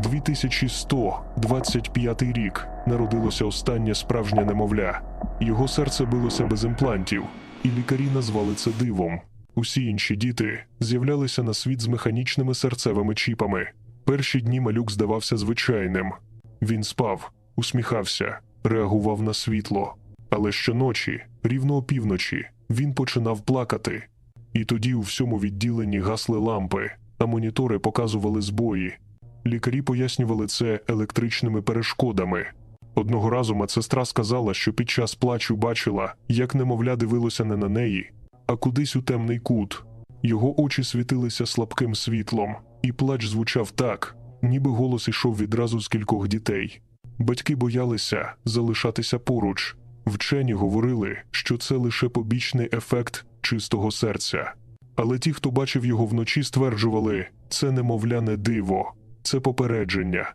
2125 рік народилося останнє справжнє немовля. Його серце билося без імплантів, і лікарі назвали це дивом. Усі інші діти з'являлися на світ з механічними серцевими чіпами. Перші дні малюк здавався звичайним. Він спав, усміхався, реагував на світло. Але щоночі, рівно опівночі, він починав плакати. І тоді у всьому відділенні гасли лампи, а монітори показували збої. Лікарі пояснювали це електричними перешкодами. Одного разу медсестра сказала, що під час плачу бачила, як немовля дивилося не на неї, а кудись у темний кут. Його очі світилися слабким світлом, і плач звучав так, ніби голос ішов відразу з кількох дітей. Батьки боялися залишатися поруч. Вчені говорили, що це лише побічний ефект чистого серця. Але ті, хто бачив його вночі, стверджували, це немовляне диво, це попередження.